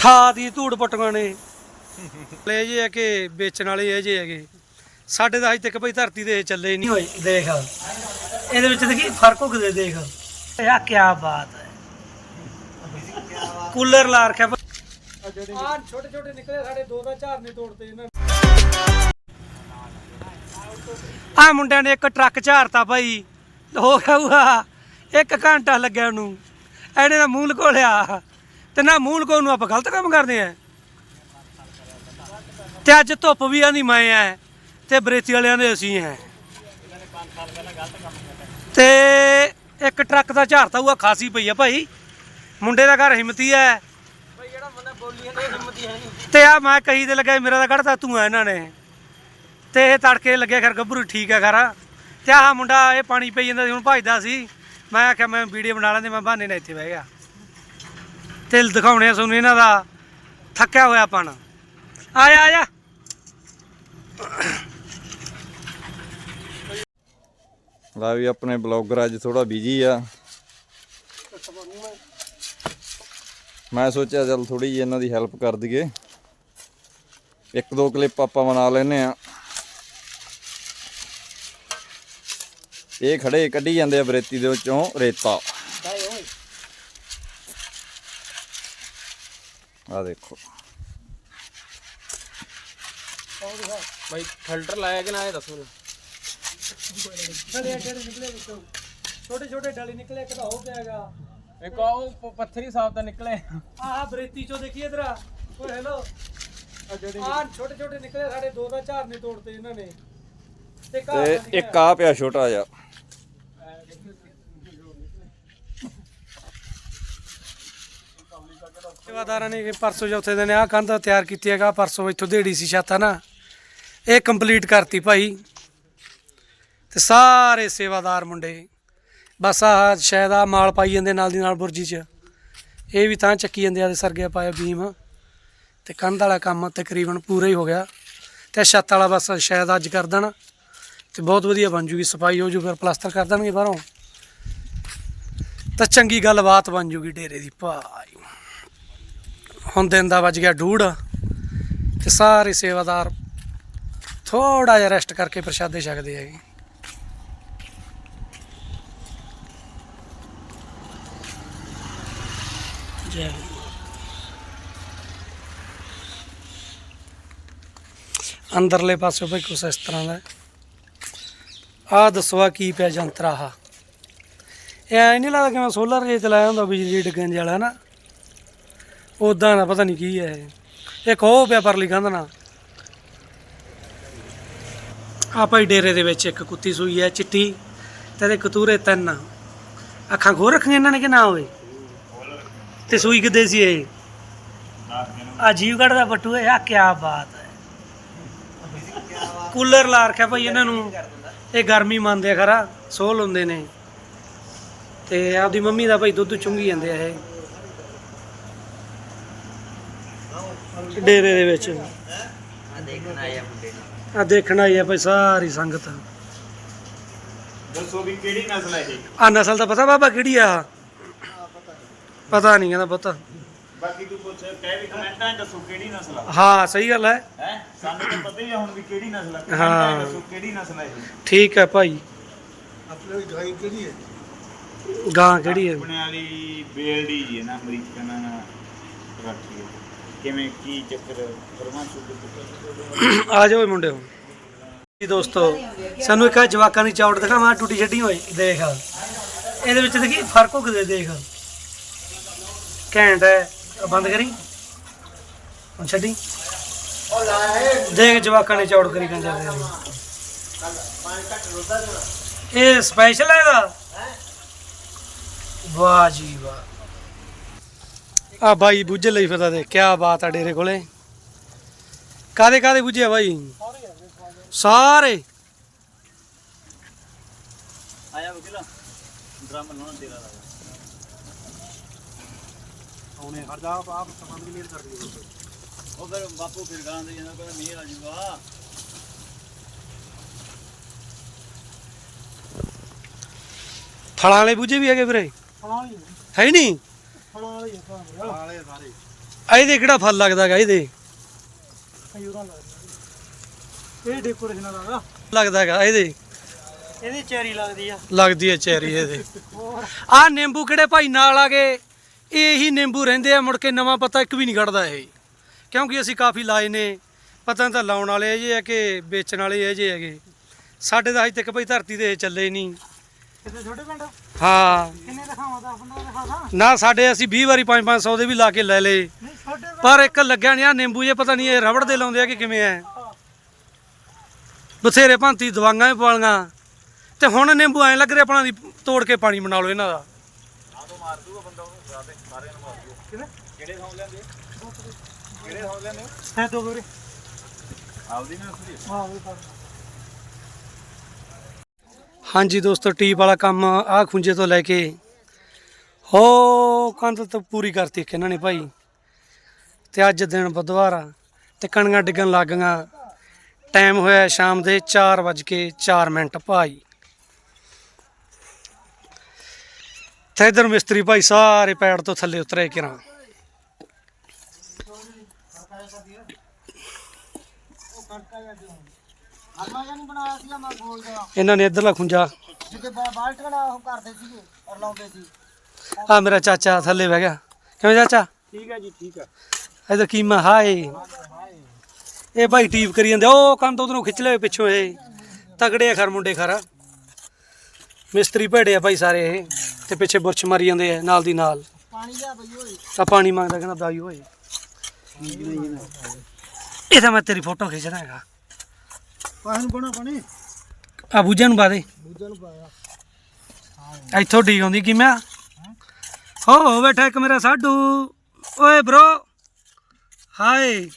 ਠਾ ਦੀ ਧੂੜ ਪਟਕਾਂ ਨੇ। ਲੈ ਜੇ ਆ ਕਿ ਵੇਚਣ ਵਾਲੇ ਇਹ ਜੇ ਹੈਗੇ। ਸਾਡੇ ਤਾਂ ਅਜੇ ਤੱਕ ਭਈ ਧਰਤੀ ਤੇ ਇਹ ਚੱਲੇ ਨਹੀਂ ਹੋਏ। ਦੇਖ ਇਹਦੇ ਵਿੱਚ ਦੇਖੀ ਫ਼ਰਕ ਹੋ ਕਿਤੇ ਦੇਖ। ਇਹ ਕੀ ਬਾਤ ਹੈ। ਕੂਲਰ ਲਾ ਰੱਖਿਆ। ਆ ਛੋਟੇ ਛੋਟੇ ਨਿਕਲੇ ਸਾਡੇ ਦੋ ਦਾ ਝਾਰ ਨੇ ਤੋੜਤੇ ਇਹਨਾਂ ਆ ਮੁੰਡਿਆਂ ਨੇ ਇੱਕ ਟਰੱਕ ਝਾਰਤਾ ਭਾਈ ਹੋ ਗਿਆ ਇੱਕ ਘੰਟਾ ਲੱਗਿਆ ਉਹਨੂੰ। ਐਨੇ ਦਾ ਮੂਲ ਕੋਲਿਆ ਤੇ ਨਾ ਮੂਲ ਕੋ ਨੂੰ ਆਪਾਂ ਗਲਤ ਕੰਮ ਕਰਦੇ ਆ। ਤੇ ਅੱਜ ਧੁੱਪ ਵੀ ਆਂਦੀ ਮੈਂ ਐ ਤੇ ਬਰੇਤੀ ਵਾਲਿਆਂ ਦੇ ਅਸੀਂ ਐ ਤੇ ਇੱਕ ਟਰੱਕ ਦਾ ਝਾਰਤਾ ਹੋਆ ਖਾਸੀ ਪਈ ਆ ਭਾਈ। ਮੁੰਡੇ ਦਾ ਘਰ ਹਿੰਮਤੀ ਐ ਤੇ ਆ ਮੈਂ ਕਹੀ ਤੇ ਲੱਗਾ ਮੇਰਾ ਤਾਂ ਕੱਢਤਾ ਤੂੰ ਐ ਇਹਨਾਂ ਨੇ। ਤੇ ਇਹ ਤੜਕੇ ਲੱਗਿਆ ਖਰ ਗੱਭਰੂ ਠੀਕ ਹੈ ਖਰਾ। ਤੇ ਆਹ ਮੁੰਡਾ ਇਹ ਪਾਣੀ ਪਈ ਜਾਂਦਾ ਸੀ, ਹੁਣ ਭੱਜਦਾ ਸੀ। ਮੈਂ ਆਖਿਆ ਮੈਂ ਵੀਡੀਓ ਬਣਾ ਲੈਂਦੇ, ਮੈਂ ਬਹਾਨੇ ਨਾਲ ਇੱਥੇ ਬਹਿ ਗਿਆ। ਤੇ ਦਿਖਾਉਣੇ ਆ ਤੁਹਾਨੂੰ ਇਹਨਾਂ ਦਾ। ਥੱਕਿਆ ਹੋਇਆ ਪਣ ਆਇਆ ਆਇਆ। ਲਾ ਵੀ ਆਪਣੇ ਬਲੌਗਰ ਅੱਜ ਥੋੜਾ ਬਿਜ਼ੀ ਆ। ਮੈਂ ਸੋਚਿਆ ਚੱਲ ਥੋੜੀ ਜਿਹੀ ਇਹਨਾਂ ਦੀ ਹੈਲਪ ਕਰ ਦਈਏ। ਇੱਕ ਦੋ ਕਲਿੱਪ ਆਪਾਂ ਬਣਾ ਲੈਨੇ ਆ। ਇਹ ਖੜੇ ਕੱਢੀ ਜਾਂਦੇ ਆ ਬਰੇਤੀ ਦੇ ਵਿੱਚੋਂ ਰੇਤਾ। ਆ ਦੇਖੋ। ਭਾਈ ਫਿਲਟਰ ਲਾਇਆ ਕਿ ਨਾ ਇਹ ਦੱਸੋ ਡਲੇ ਜਿਹੜੇ ਨਿਕਲੇ ਵਿੱਚੋਂ? ਛੋਟੇ ਛੋਟੇ ਡਲੇ ਨਿਕਲੇ ਇੱਕ ਤਾਂ ਹੋ ਗਿਆਗਾ ਇੱਕ ਉਹ ਪ- ਪੱਥਰੀ ਸਾਫ਼ ਤਾਂ ਨਿਕਲੇ। ਆਹ ਬਰੇਤੀ ਚੋਂ ਦੇਖੀ ਇਧਰ। ਓਏ ਹੈਲੋ ਆਹ ਛੋਟੇ ਛੋਟੇ ਨਿਕਲੇ ਸਾਡੇ ਦੋ ਦਾ ਝਾਰ ਨੇ ਤੋੜਤੇ ਇਹਨਾਂ ਨੇ। ਤੇ ਇੱਕ ਆ ਪਿਆ ਛੋਟਾ ਜਿਹਾ। ਸੇਵਾਦਾਰਾਂ ਨੇ ਪਰਸੋਂ ਚੌਥੇ ਦਿਨ ਆਹ ਕੰਧ ਤਿਆਰ ਕੀਤੀ ਹੈਗਾ, ਪਰਸੋਂ ਇੱਥੋਂ ਦੇੜੀ ਸੀ ਛੱਤ ਆ ਨਾ? ਇਹ ਕੰਪਲੀਟ ਕਰਤੀ ਭਾਈ। ਤੇ ਸਾਰੇ ਸੇਵਾਦਾਰ ਮੁੰਡੇ, ਬਸ ਆਹ ਸ਼ਾਇਦ ਆ ਮਾਲ ਪਾਈ ਜਾਂਦੇ ਨਾਲ ਦੀ ਨਾਲ ਬੁਰਜੀ 'ਚ। ਇਹ ਵੀ ਤਾਂ ਚੱਕੀ ਜਾਂਦੇ ਆ ਤੇ ਸਰਗਿਆ ਪਾਇਆ ਬੀਮ। ਤੇ ਕੰਧ ਵਾਲਾ ਕੰਮ ਤਕਰੀਬਨ ਪੂਰਾ ਹੀ ਹੋ ਗਿਆ। ਤੇ ਛੱਤ ਵਾਲਾ ਬਸ ਸ਼ਾਇਦ ਅੱਜ ਕਰ ਦੇਣਾ। ਤੇ ਬਹੁਤ ਵਧੀਆ ਬਣ ਜੂਗੀ ਸਫ਼ਾਈ ਹੋ ਜੂ ਫਿਰ ਪਲਾਸਟਰ ਕਰ ਦੇਣਗੇ ਬਾਹਰੋਂ। ਤਾਂ ਚੰਗੀ ਗੱਲਬਾਤ ਬਣ ਜੂਗੀ ਡੇਰੇ ਦੀ, ਭਾਈ। ਹੁਣ ਦਿਨ ਦਾ ਵੱਜ ਗਿਆ ਡੂੜ ਤੇ ਸਾਰੇ ਸੇਵਾਦਾਰ ਥੋੜਾ ਜਿਹਾ ਰੈਸਟ ਕਰਕੇ ਪ੍ਰਸ਼ਾਦੇ ਛਕਦੇ ਹੈਗੇ। ਜੈ ਅੰਦਰਲੇ ਪਾਸੇ ਬਈ ਕੁਛ ਇਸ ਤਰ੍ਹਾਂ ਦਾ ਆ ਦੱਸੋ ਆ ਕੀ ਪਿਆ ਜੰਤਰ ਆਹ? ਐ ਨਹੀਂ ਲੱਗਦਾ ਕਿ ਮੈਂ ਸੋਲਰ ਜੇ ਚਲਾਇਆ ਹੁੰਦਾ ਬਿਜਲੀ ਡਿੱਗਣ ਵਾਲਾ ਨਾ ਉਦਾਂ ਦਾ ਪਤਾ ਨਹੀਂ ਕੀ ਹੈ ਇਹ। ਇੱਕ ਉਹ ਪਿਆ ਪਰਲੀ ਕੰਧ ਨਾਲ। ਆ ਭਾਈ ਡੇਰੇ ਦੇ ਵਿੱਚ ਇੱਕ ਕੁੱਤੀ ਸੂਈ ਹੈ ਚਿੱਟੀ, ਤੇ ਇਹਦੇ ਕਤੂਰੇ ਤਿੰਨ। ਅੱਖਾਂ ਖੋਲ ਰੱਖੀਆਂ ਇਹਨਾਂ ਨੇ ਕਿ ਨਾ ਹੋਵੇ ਤੇ ਸੂਈ ਕਿੱਦੇ ਸੀ ਇਹ? ਆ ਜੀਵਗੜ ਦਾ ਬੱਟੂ ਹੈ ਆ ਕੀ ਬਾਤ ਹੈ ਕੂਲਰ ਲਾ ਰੱਖਿਆ ਭਾਈ ਇਹਨਾਂ ਨੂੰ। ਇਹ ਗਰਮੀ ਮੰਨਦੇ ਆ ਖਰਾ ਸੋਲ ਹੁੰਦੇ ਨੇ। ਤੇ ਆਪਦੀ ਮੰਮੀ ਦਾ ਭਾਈ ਦੁੱਧ ਚੁੰਗੀ ਜਾਂਦੇ ਆ ਇਹ। ਡੇਰੇ ਦੇ ਵਿੱਚ। ਆ ਦੇਖਣ ਆਈ ਆ ਭਾਈ ਸਾਰੀ ਸੰਗਤ। ਦੱਸੋ ਵੀ ਕਿਹੜੀ ਨਸਲ ਹੈ ਇਹ? ਆ ਨਸਲ ਦਾ ਪਤਾ ਬਾਬਾ ਕਿਹੜੀ ਆ? ਪਤਾ ਨਹੀਂ ਕਹਿੰਦਾ ਪੁੱਤ। ਬਾਕੀ ਤੂੰ ਪੁੱਛ ਕਹਿ ਵੀ ਕਮੈਂਟਾਂ 'ਚ ਦੱਸੋ ਕਿਹੜੀ ਨਸਲ ਆ? ਹਾਂ ਸਹੀ ਗੱਲ ਹੈ। ਹੈ? ਸਾਨੂੰ ਤਾਂ ਪਤਾ ਹੀ ਆ ਹੁਣ ਵੀ ਕਿਹੜੀ ਨਸਲ ਆ। ਹਾਂ। ਦੱਸੋ ਕਿਹੜੀ ਨਸਲ ਹੈ ਇਹ? ਠੀਕ ਹੈ ਭਾਈ। ਆਪਣੇ ਗਾਈ ਕਿਹੜੀ ਹੈ? ਗਾਂ ਕਿਹੜੀ ਹੈ? ਆਪਣੇ ਵਾਲੀ ਬੇਲਡੀ ਜੀ ਹੈ ਨਾ ਅਮਰੀਕਨ ਰੱਖੀ ਹੈ। ਕਿਵੇਂ ਕੀ ਚੱਕਰ ਫਰਮਾਨ ਸੁਣ ਆ ਜਾਓ ਇਹ ਮੁੰਡੇ ਜੀ ਦੋਸਤੋ ਸਾਨੂੰ ਇੱਕ ਆਹ ਜਵਾਕਾਂ ਦੀ ਚੌੜ ਦਿਖਾਵਾਂ ਟੁੱਟੀ ਛੱਡੀ ਹੋਈ ਦੇਖ। ਇਹਦੇ ਵਿੱਚ ਦੇਖੀ ਫ਼ਰਕ ਹੋ ਕਿਤੇ ਦੇਖ। ਘੈਂਟ ਹੈ। ਬੰਦ ਕਰੀ। ਹੁਣ ਛੱਡੀ। ਦੇਖ ਜਵਾਕਾਂ ਨੇ ਚੌੜ ਕਰੀ ਕੰਜਰ ਇਹ ਸਪੈਸ਼ਲ ਹੈ ਇਹਦਾ? ਵਾਹ ਜੀ ਵਾਹ। ਆ ਬਾਈ ਬੁੱਝੇ ਲਈ ਫਿਰਦਾ ਦੇ ਕੀ ਬਾਤ ਆ ਡੇਰੇ ਕੋਲੇ। ਕਾਦੇ ਕਾਦੇ ਬੁੱਝੇ ਆ ਬਾਈ? ਸਾਰੇ। ਆਇਆ ਵਕੀਲਾ ਡਰਮ ਲਾਉਣਾ ਤੇਰਾ ਦਾ ਹਟ ਜਾ ਆਪ ਸਮਾਨ ਦੀ ਕਰ ਦਿਓ ਉਹ ਫਿਰ ਬਾਪੂ ਫਿਰ ਗਾਂ ਦੇ ਜਾਂਦਾ ਕੋਈ ਮੀਂਹ ਆ ਜੂਗਾ ਫਲਾਂ ਵਾਲੇ ਬੁੱਝੇ ਵੀ ਹੈਗੇ ਵੀਰੇ। ਫਲਾਂ ਵਾਲੀ ਹੈ ਹੀ ਨਹੀਂ ਫਲਾਂ ਵਾਲੀ ਹੈ ਵਾਲੇ ਸਾਰੇ। ਇਹਦੇ ਕਿਹੜਾ ਫਲ ਲੱਗਦਾ ਗਾ ਇਹਦੇ? ਖਜੂਰਾਂ ਲੱਗਦੀਆਂ ਇਹ ਡੈਕੋਰੇਸ਼ਨ ਦਾ ਲੱਗਦਾ ਗਾ ਇਹਦੇ? ਇਹਦੀ ਚੈਰੀ ਲੱਗਦੀ ਆ। ਲੱਗਦੀ ਹੈ ਚੈਰੀ ਇਹਦੇ। ਆ ਨਿੰਬੂ ਕਿਹੜੇ ਭਾਈ ਨਾਲ ਆ ਗਏ? ਇਹੀ ਨਿੰਬੂ ਰਹਿੰਦੇ ਆ ਮੁੜ ਕੇ ਨਵਾਂ ਪਤਾ ਇੱਕ ਵੀ ਨਹੀਂ ਕੱਢਦਾ ਇਹ। ਕਿਉਂਕਿ ਅਸੀਂ ਕਾਫੀ ਲਾਏ ਨੇ ਪਤਾ ਤਾਂ ਲਾਉਣ ਵਾਲੇ ਇਹ ਆ ਕਿ ਵੇਚਣ ਵਾਲੇ ਇਹ ਜੇ ਹੈਗੇ। ਸਾਡੇ ਤਾਂ ਅਜੇ ਤੱਕ ਭਾਈ ਧਰਤੀ ਤੇ ਚੱਲੇ ਹੀ ਨਹੀਂ। ਕਿਤੇ ਛੋਟੇ ਪਿੰਡ? ਹਾਂ। ਕਿੰਨੇ ਦਿਖਾਵਾਂ 10 15 ਦਿਖਾ ਦਾਂ? ਨਾ ਸਾਡੇ ਅਸੀਂ 20 ਵਾਰੀ 5-500 ਦੇ ਵੀ ਲਾ ਕੇ ਲੈ ਲਏ। ਨਹੀਂ ਛੋਟੇ ਪਰ ਇੱਕ ਲੱਗਿਆ ਨਹੀਂ ਆ ਨਿੰਬੂ ਜੇ ਪਤਾ ਨਹੀਂ ਇਹ ਰਬੜ ਦੇ ਲਾਉਂਦੇ ਆ ਕਿ ਕਿਵੇਂ ਐ ਬਥੇਰੇ ਭਾਂਤੀ ਦਵਾਈਆਂ ਵੀ ਪਾਲੀਆਂ। ਤੇ ਹੁਣ ਨਿੰਬੂ ਐ ਲੱਗ ਰਿਹਾ ਆਪਣਾ ਦੀ ਤੋੜ ਕੇ ਪਾਣੀ ਬਣਾ ਲਓ ਇਹਨਾਂ ਦਾ। ਹੈ ਦੋ ਵੀਰੇ ਆਪਦੀ ਨਾ ਸੁਣੀ ਹਾਂ ਵੀ ਫੜ ਹਾਂਜੀ ਦੋਸਤੋ, ਟੀਪ ਵਾਲਾ ਕੰਮ ਆ ਖੁੰਝੇ ਤੋਂ ਲੈ ਕੇ। ਹੋ, ਕੰਧ ਤਾਂ ਪੂਰੀ ਕਰਤੀ ਇੱਕ ਇਹਨਾਂ ਨੇ ਭਾਈ। ਤੇ ਅੱਜ ਦਿਨ ਬੁੱਧਵਾਰ ਆ, ਤੇ ਕਣੀਆਂ ਡਿੱਗਣ ਲੱਗ ਗਈਆਂ। ਟਾਈਮ ਹੋਇਆ ਸ਼ਾਮ ਦੇ 4:04 ਮਿੰਟ ਭਾਈ। ਤੇ ਇਧਰ ਮਿਸਤਰੀ ਭਾਈ ਸਾਰੇ ਪੈੜ ਤੋਂ ਥੱਲੇ ਉਤਰੇ ਕਿਰਾਂ। ਬਣਾਇਆ ਮੈਂ ਇਹਨਾਂ ਨੇ ਇਧਰਲਾ ਖੁੰਝਾ। ਜਿੱਤੇ ਬਾਲਟੀਆਂ ਨਾਲ ਉਹ ਕਰਦੇ ਸੀਗੇ ਔਰ ਲਾਉਂਦੇ ਸੀ। ਆ ਮੇਰਾ ਚਾਚਾ ਥੱਲੇ ਬਹਿ ਗਿਆ। ਕਿਵੇਂ ਚਾਚਾ? ਠੀਕ ਹੈ ਜੀ ਠੀਕ ਹੈ। ਇਧਰ ਕੀਮਾ ਹਾਏ। ਇਹ ਭਾਈ ਟੀਪ ਕਰੀ ਜਾਂਦੇ ਉਹ ਕੰਮ ਤੋਂ ਉਧਰੋਂ ਖਿੱਚ ਲਏ ਪਿੱਛੋਂ ਇਹ। ਤਗੜੇ ਆ ਖਰ ਮੁੰਡੇ ਖਰ। ਮਿਸਤਰੀ ਭੇੜੇ ਆ ਭਾਈ ਸਾਰੇ ਇਹ ਤੇ ਪਿੱਛੇ ਬੁਰਸ਼ ਮਾਰੀ ਜਾਂਦੇ ਆ ਨਾਲ ਦੀ ਨਾਲ। ਪਾਣੀ ਲਿਆ ਬਈ ਓਏ। ਆ ਪਾਣੀ ਮੰਗਦਾ ਕਹਿੰਦਾ ਬਾਈ ਓਏ। ਇਹ ਤਾਂ ਮੈਂ ਤੇਰੀ ਫੋਟੋ ਖਿੱਚਣਾ ਹੈਗਾ। ਪਾਣੀ ਨੂੰ ਬਣਾ ਪਾਣੀ? ਆ ਬੂਝਾਂ ਨੂੰ ਪਾ ਦੇ। ਦੂਜੇ ਨੂੰ ਪਾਇਆ ਇੱਥੋਂ ਢੀਕ ਆਉਂਦੀ ਕਿਵੇਂ ਹੋ ਹੋ ਬੈਠਾ ਇੱਕ ਮੇਰਾ ਸਾਡੂ। ਓਏ ਬ్రో ਹਾਏ।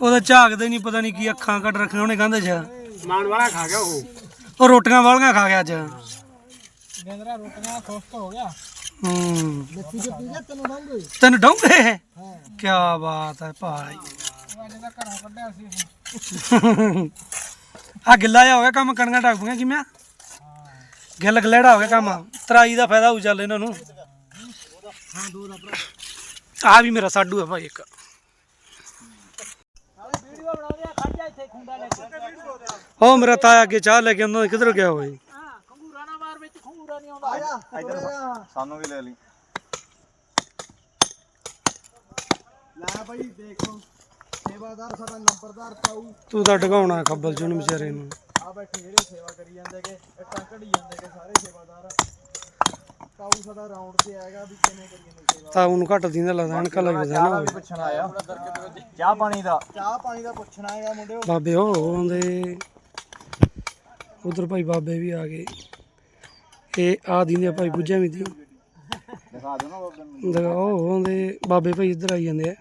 ਉਹਦਾ ਝਾਕਦਾ ਹੀ ਨਹੀਂ ਪਤਾ ਨਹੀਂ ਕੀ ਅੱਖਾਂ ਕੱਢ ਰੱਖੀਆਂ ਉਹਨੇ ਕਹਿੰਦੇ ਚ। ਮਾਨ ਵਾਲਾ ਖਾ ਗਿਆ ਉਹ। ਉਹ ਰੋਟੀਆਂ ਵਾਲੀਆਂ ਖਾ ਗਿਆ ਅੱਜ। ਗੰਦਰਾ ਰੋਟੀਆਂ ਖੁਸ਼ਕ ਹੋ ਗਿਆ। ਹੂੰ। ਲੱਸੀ ਦੇ ਪੀ ਗਿਆ ਤੈਨੂੰ ਦਊਂਗੇ ਤੈਨੂੰ ਡੌਂਗੇ? ਕੀ ਬਾਤ ਹੈ ਭਾਈ। ਦਾ ਘਰੋਂ ਕੱਢਿਆ ਸੀ। ਆ ਗਿੱਲਾ ਜਾ ਹੋ ਗਿਆ ਕੰਮ ਕਣੀਆਂ ਢੱਕਦੀਆਂ ਕਿਵੇਂ ਗਿੱਲ ਗਲੇੜਾ ਹੋ ਗਿਆ ਕੰਮ ਤਰਾਈ ਦਾ ਫਾਇਦਾ ਹੋ ਚੱਲ ਇਹਨਾਂ ਨੂੰ। ਆ ਵੀ ਮੇਰਾ ਸਾਡੂ ਹੈ ਭਾਈ ਇੱਕ। ਉਹ ਮੇਰਾ ਤਾਇਆ ਅੱਗੇ ਚਾਹ ਲੈ ਕੇ ਉਹਨਾਂ ਕਿੱਧਰ ਗਿਆ ਹੋਏ ਹਾਂ ਖੰਗੂਰਾ ਨਾ ਮਾਰ ਵਿੱਚ ਖੰਗੂਰਾ ਨਹੀਂ ਆਉਂਦਾ ਆਇਆ ਸਾਨੂੰ ਵੀ ਲੈ ਲਈ। ਲੈ ਬਈ ਦੇਖੋ ਸੇਵਾਦਾਰ ਸਾਡਾ ਨੰਬਰਦਾਰ ਪਾਉ ਤੂੰ ਤਾਂ ਡਗਾਉਣਾ ਖੱਬਲ ਚੋਂ ਵਿਚਾਰੇ ਨੂੰ। ਆ ਬੈਠੇ ਜਿਹੜੇ ਸੇਵਾ ਕਰੀ ਜਾਂਦੇ ਕਿ ਇੱਟਾਂ ਘੜੀ ਜਾਂਦੇ ਕਿ ਸਾਰੇ ਸੇਵਾਦਾਰ। ਪਾਉ ਸਾਡਾ ਰਾਉਂਡ ਤੇ ਆਏਗਾ ਵੀ ਕਿਵੇਂ ਕਰੀ ਜਾਂਦੇ ਸੇਵਾ। ਤਾਂ ਉਹਨੂੰ ਘੱਟ ਦਿੰਦਾ ਲੱਗਦਾ ਅਣਕਾ ਲੱਗਦਾ ਨਾ ਹੋਵੇ ਪੁੱਛਣ ਆਇਆ। ਚਾਹ ਪਾਣੀ ਦਾ। ਚਾਹ ਪਾਣੀ ਦਾ ਪੁੱਛਣਾ ਆਏਗਾ ਮੁੰਡਿਓ। ਬਾਬੇ ਉਹ ਆਉਂਦੇ। ਉਧਰ ਭਾਈ ਬਾਬੇ ਵੀ ਆ ਗਏ। ਇਹ ਆ ਦਿੰਦੇ ਆ ਭਾਈ ਪੁੱਜਿਆ ਵੀ ਦੀ। ਦਿਖਾ ਦਿਓ ਨਾ ਬਾਬੇ ਨੂੰ। ਦੇਖੋ ਉਹ ਆਉਂਦੇ। ਬਾਬੇ ਭਾਈ ਇੱਧਰ ਆਈ ਜਾਂਦੇ ਆ।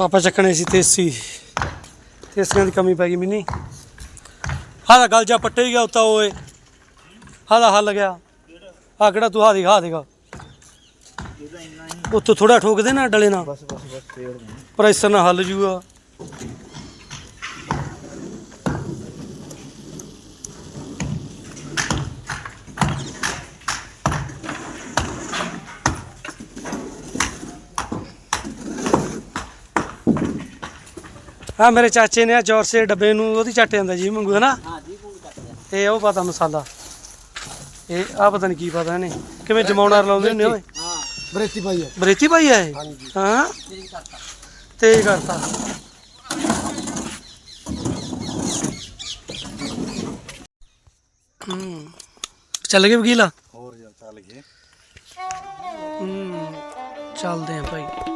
ਆਪਾਂ ਚੱਕਣੇ ਸੀ ਤੇਸੀ। ਤੇਸੀਆਂ ਦੀ ਕਮੀ ਪੈ ਗਈ ਮੈਨੀ। ਹਾਦਾ ਗਲ ਜਾ ਪੱਟੇ ਹੀ ਗਿਆ ਉਤਾ ਓਏ। ਹਾਦਾ ਹੱਲ ਗਿਆ। ਆ ਕਿਹੜਾ ਤੂੰ ਹਾਦੀ ਹਾ ਦੇਗਾ ਉੱਤੋਂ ਥੋੜਾ ਠੋਕ ਦੇ ਨਾ ਡਲੇ ਨਾਲ। ਬਸ ਬਸ ਬਸ ਪ੍ਰੈਸ਼ਰ ਨਾਲ ਹੱਲ ਜੂਗਾ। ਆ ਮੇਰੇ ਚਾਚੇ ਨੇ ਆ ਚੌਰਸੇ ਡੱਬੇ ਨੂੰ ਉਹਦੀ ਚੱਟ ਜਾਂਦਾ ਜੀ ਮੰਗੂ ਹੈ ਨਾ ਹਾਂ ਜੀ ਪੂਰੀ ਕੱਟ ਇਹ ਉਹ ਪਤਾ ਮਸਾਲਾ। ਇਹ ਆ ਪਤਾ ਨਹੀਂ ਕੀ ਪਤਾ ਇਹਨੇ। ਕਿਵੇਂ ਜਮਾਉਣਾ ਲਾਉਂਦੇ ਹੁੰਦੇ ਓਏ? ਹਾਂ। ਬਰੇਤੀ ਪਾਈ ਹੈ ਬਰੇਤੀ ਪਾਈ ਇਹ? ਹਾਂ। ਕਰਤਾ। ਤੇਜ਼ ਕਰਤਾ। ਹੂੰ। ਚੱਲ ਗਏ ਵਕੀਲਾ? ਹੋਰ ਚੱਲ ਗਏ। ਹੂੰ। ਚੱਲਦੇ ਆ ਭਾਈ।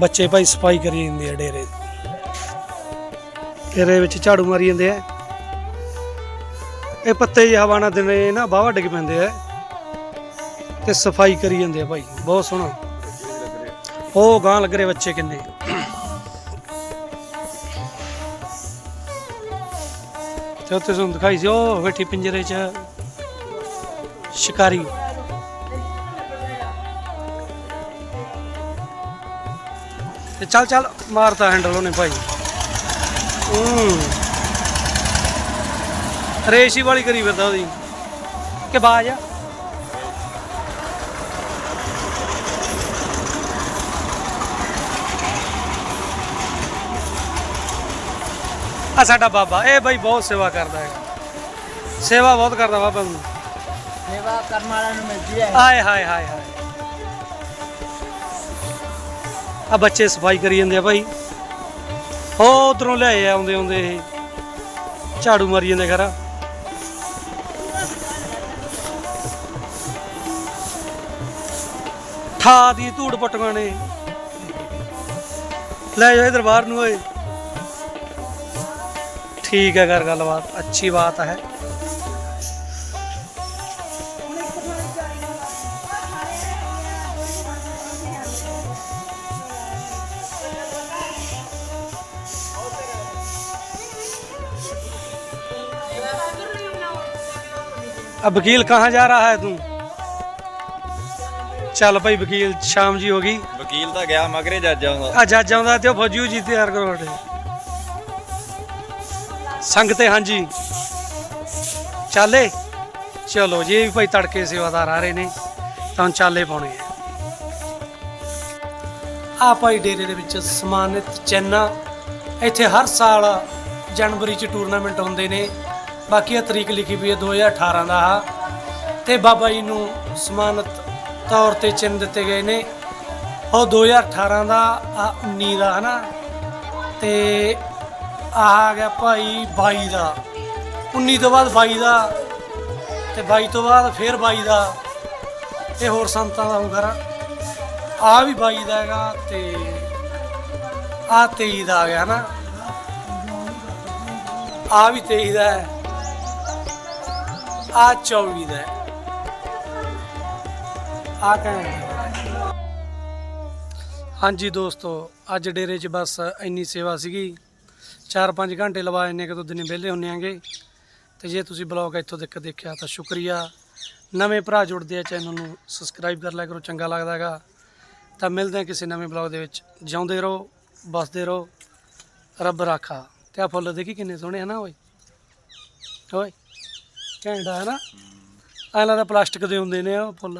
ਬੱਚੇ ਭਾਈ ਸਫ਼ਾਈ ਕਰੀ ਜਾਂਦੇ ਆ ਡੇਰੇ। ਡੇਰੇ ਵਿੱਚ ਝਾੜੂ ਮਾਰੀ ਜਾਂਦੇ ਆ। ਇਹ ਪੱਤੇ ਜਿਹੇ ਹਵਾ ਨਾਲ ਦਿਨੇ ਨਾ ਬਾਵਾ ਡਿੱਗ ਪੈਂਦੇ ਆ। ਤੇ ਸਫ਼ਾਈ ਕਰੀ ਜਾਂਦੇ ਆ ਭਾਈ, ਬਹੁਤ ਸੋਹਣਾ। ਉਹ ਗਾਂ ਲੱਗ ਰਹੇ ਬੱਚੇ ਕਿੰਨੇ। ਤੇ ਉੱਥੇ ਤੁਹਾਨੂੰ ਦਿਖਾਈ ਸੀ, ਉਹ ਬੈਠੀ ਪਿੰਜਰੇ 'ਚ ਸ਼ਿਕਾਰੀ। ਤੇ ਚੱਲ ਚੱਲ ਮਾਰਤਾ ਹੈਂਡਲ ਉਹਨੇ ਭਾਈ। ਰੇਸ਼ੀ ਵਾਲੀ ਕਰੀ ਫਿਰਦਾ ਉਹਦੀ। ਕਿ ਬਾਜ ਆ? ਆ ਸਾਡਾ ਬਾਬਾ ਇਹ ਬਾਈ ਬਹੁਤ ਸੇਵਾ ਕਰਦਾ ਹੈ ਸੇਵਾ ਬਹੁਤ ਕਰਦਾ ਬਾਬਾ ਨੂੰ ਸੇਵਾ ਕਰਨ ਵਾਲਿਆਂ ਨੂੰ ਮਿਲਦੀ ਹੈ। ਆਏ ਹਾਏ ਹਾਏ ਹਾਏ। ਆ ਬੱਚੇ ਸਫ਼ਾਈ ਕਰੀ ਜਾਂਦੇ ਆ ਭਾਈ। ਉਹ ਉਧਰੋਂ ਲੈ ਆਉਂਦੇ ਆਉਂਦੇ ਇਹ। ਝਾੜੂ ਮਾਰੀ ਜਾਂਦੇ ਘਰ ਠਾ ਦੀ ਧੂੜ ਪਟਵਾਂ ਨੇ। ਲੈ ਜਾਓ ਦਰਬਾਰ ਨੂੰ ਓਏ। ਠੀਕ ਹੈ ਕਰ ਗੱਲਬਾਤ, ਅੱਛੀ ਬਾਤ ਹੈ। अब वकील कहाँ जा रहा है तू ਚੱਲ ਭਾਈ ਵਕੀਲ ਸ਼ਾਮ ਜੀ ਹੋ ਗਈ ਵਕੀਲ ਤਾਂ ਗਿਆ ਮਗਰੇ ਜੱਜ ਆਉਂਦਾ ਆ ਜੱਜ ਆਉਂਦਾ ਤੇ ਉਹ ਫੌਜੀ ਜੀ ਤਿਆਰ ਕਰੋ ਸਾਡੇ ਸੰਗ ਤੇ ਹਾਂਜੀ ਚਾਲੇ ਚਲੋ ਜੀ ਇਹ ਵੀ ਭਾਈ ਤੜਕੇ ਸੇਵਾਦਾਰ ਆ ਰਹੇ ਨੇ ਤਾਂ ਹੁਣ ਚਾਲੇ ਪਾਉਣੇ ਆ ਆ ਭਾਈ ਡੇਰੇ ਦੇ ਵਿੱਚ ਸਨਮਾਨਿਤ ਚੈਨਾ ਇੱਥੇ ਹਰ ਸਾਲ ਜਨਵਰੀ ਚ ਟੂਰਨਾਮੈਂਟ ਹੁੰਦੇ ਨੇ ਬਾਕੀ ਇਹ ਤਰੀਕ ਲਿਖੀ ਵੀ ਹੈ 2018 ਦਾ ਆ ਤੇ ਬਾਬਾ ਜੀ ਨੂੰ ਸਮਾਨਤ ਤੌਰ ਤੇ ਚਿੰਨ ਦਿੱਤੇ ਗਏ ਨੇ। ਉਹ 2018 ਦਾ ਆ 19 ਦਾ, ਹਨਾ? ਤੇ ਆਹ ਆ ਗਿਆ ਭਾਈ 22 ਦਾ। 19 ਤੋਂ ਬਾਅਦ 22 ਦਾ ਤੇ 22 ਤੋਂ ਬਾਅਦ ਫੇਰ 22 ਦਾ। ਇਹ ਹੋਰ ਸੰਤਾਂ ਦਾ ਹੁੰਗਰ ਆ ਵੀ 22 ਦਾ ਹੈਗਾ ਤੇ ਆ 23 ਦਾ ਆ ਗਿਆ ਨਾ ਆ ਵੀ 23 ਦਾ ਹੈ। ਆ 24 ਦਾ ਹੈ। ਆ ਕਹਿੰਦੇ ਹਾਂਜੀ ਦੋਸਤੋ, ਅੱਜ ਡੇਰੇ 'ਚ ਬਸ ਇੰਨੀ ਸੇਵਾ ਸੀਗੀ। 4-5 ਘੰਟੇ ਲਵਾ ਇੰਨੇ ਕਿ ਦੋ ਦਿਨੇ ਵਿਹਲੇ ਹੁੰਨੇ ਆਂਗੇ। ਤੇ ਜੇ ਤੁਸੀਂ ਬਲੌਗ ਇੱਥੋਂ ਤੱਕ ਦੇਖਿਆ ਤਾਂ ਸ਼ੁਕਰੀਆ। ਨਵੇਂ ਭਰਾ ਜੁੜਦੇ ਆ ਚੈਨਲ ਨੂੰ ਸਬਸਕ੍ਰਾਈਬ ਕਰ ਲਿਆ ਕਰੋ, ਚੰਗਾ ਲੱਗਦਾ ਹੈਗਾ। ਤਾਂ ਮਿਲਦੇ ਆ ਕਿਸੇ ਨਵੇਂ ਬਲੌਗ ਦੇ ਵਿੱਚ। ਜਿਉਂਦੇ ਰਹੋ ਬਸਦੇ ਰਹੋ, ਰੱਬ ਰਾਖਾ। ਤੇ ਆ ਫੁੱਲ ਦੇਖੀ ਕਿੰਨੇ ਸੋਹਣੇ ਹਨਾ ਓਏ। ਓਏ। ਘੈਂਟਾ ਹੈ ਨਾ? ਐਂ ਲੱਗਦਾ ਪਲਾਸਟਿਕ ਦੇ ਹੁੰਦੇ ਨੇ ਉਹ ਫੁੱਲ